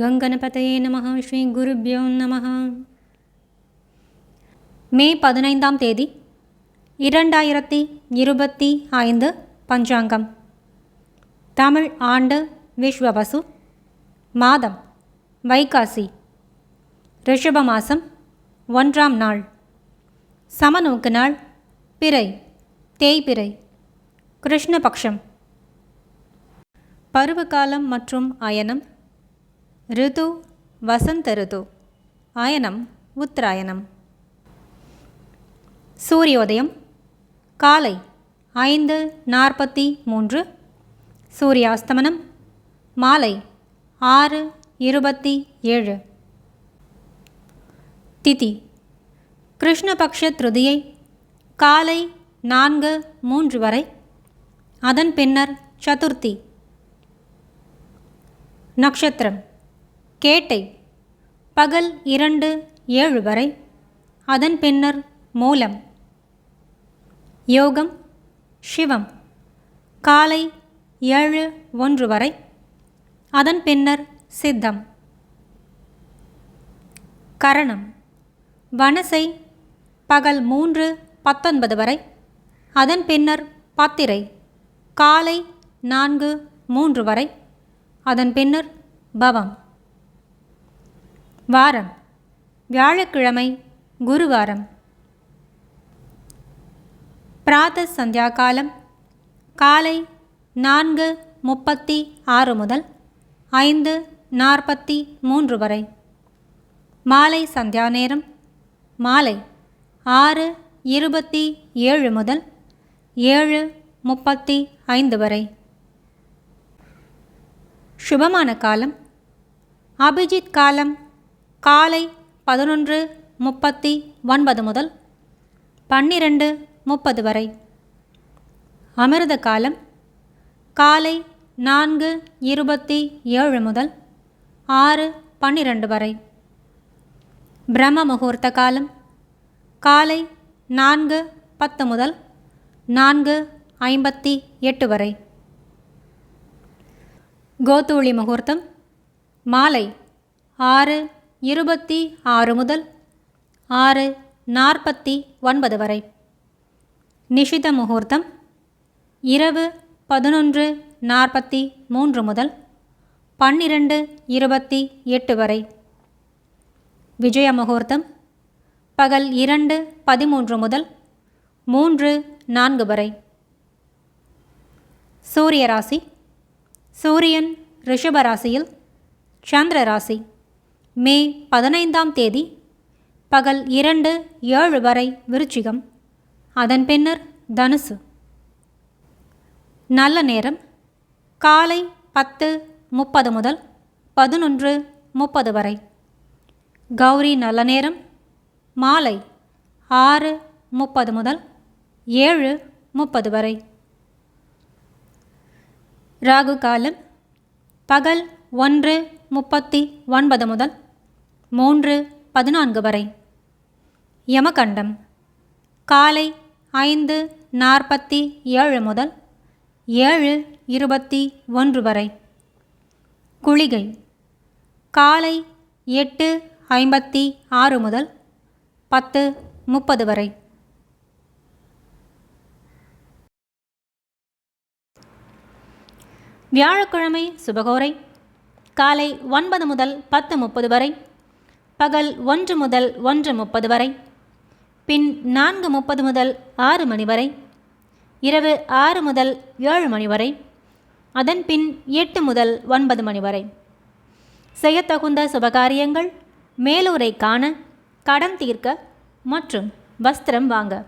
கங்கணபதையே நமக ஸ்ரீ குருபியோ நமக மே பதினைந்தாம் தேதி இரண்டாயிரத்தி இருபத்தி ஐந்து பஞ்சாங்கம். தமிழ் ஆண்டு விஸ்வபசு மாதம் வைகாசி ரிஷப மாதம் ஒன்றாம் நாள். சமநோக்கு நாள் பிறை தேய்பிறை கிருஷ்ணபக்ஷம். பருவகாலம் மற்றும் அயனம் ரிது வசந்த ரிது அயனம் உத்தராயணம் சூரியோதயம் காலை ஐந்து நாற்பத்தி மூன்று। சூரியாஸ்தமனம் மாலை ஆறு இருபத்தி ஏழு। திதி கிருஷ்ணபக்ஷ திருதியை காலை நான்கு மூன்று வரை அதன் பின்னர் சதுர்த்தி। நட்சத்திரம் கேட்டை. பகல் இரண்டு ஏழு வரை. அதன் பின்னர் மூலம். யோகம் சிவம். காலை ஏழு ஒன்று வரை. அதன் பின்னர் சித்தம். கரணம் வனசை பகல் மூன்று பத்தொன்பது வரை. அதன் பின்னர் பத்திரை காலை நான்கு மூன்று வரை. அதன் பின்னர் பவம். வாரம். வியாழக்கிழமை குருவாரம். பிராத சந்தியா காலம் காலை நான்கு முப்பத்தி ஆறு முதல் ஐந்து நாற்பத்தி மூன்று வரை. மாலை சந்தியா நேரம் மாலை ஆறு இருபத்தி ஏழு முதல் ஏழு முப்பத்தி ஐந்து வரை. சுபமான காலம் அபிஜித் காலம் காலை பதினொன்று முப்பத்தி ஒன்பது முதல் பன்னிரண்டு முப்பது வரை. அமிர்த காலம் காலை நான்கு இருபத்தி ஏழு முதல் ஆறு பன்னிரண்டு வரை. பிரம்ம முகூர்த்த காலம் காலை நான்கு பத்து முதல் நான்கு ஐம்பத்தி எட்டு வரை. கோதூளி முகூர்த்தம் மாலை ஆறு இருபத்தி ஆறு முதல் ஆறு நாற்பத்தி ஒன்பது வரை. நிஷித முகூர்த்தம் இரவு பதினொன்று நாற்பத்தி மூன்று முதல் பன்னிரண்டு இருபத்தி எட்டு வரை. விஜய முகூர்த்தம் பகல் இரண்டு பதிமூன்று முதல் மூன்று நான்கு வரை. சூரிய ராசி சூரியன் ரிஷப ராசியில் சந்திர ராசி. மே பதினைந்தாம் தேதி பகல் இரண்டு ஏழு வரை விருச்சிகம். அதன் பின்னர் தனுசு. நல்ல நேரம் காலை பத்து முப்பது முதல் பதினொன்று முப்பது வரை. கௌரி நல்ல நேரம் மாலை ஆறு முப்பது முதல் ஏழு முப்பது வரை. ராகு காலம் பகல் ஒன்று முப்பத்தி ஒன்பது முதல் மூன்று பதினான்கு வரை. யமகண்டம். காலை ஐந்து நாற்பத்தி ஏழு முதல் ஏழு இருபத்தி ஒன்று வரை. குளிகை. காலை எட்டு ஐம்பத்தி ஆறு முதல் பத்து முப்பது வரை. வியாழக்கிழமை சுபகோரை. காலை ஒன்பது முதல் பத்து முப்பது வரை. பகல் ஒன்று முதல் ஒன்று முப்பது வரை. பின் நான்கு முப்பது முதல் ஆறு மணி வரை. இரவு ஆறு முதல் ஏழு மணி வரை. அதன் பின் எட்டு முதல் ஒன்பது மணி வரை. செய்யத்தகுந்த சுபகாரியங்கள் மேலூரை காண கடன் தீர்க்க மற்றும் வஸ்திரம் வாங்க.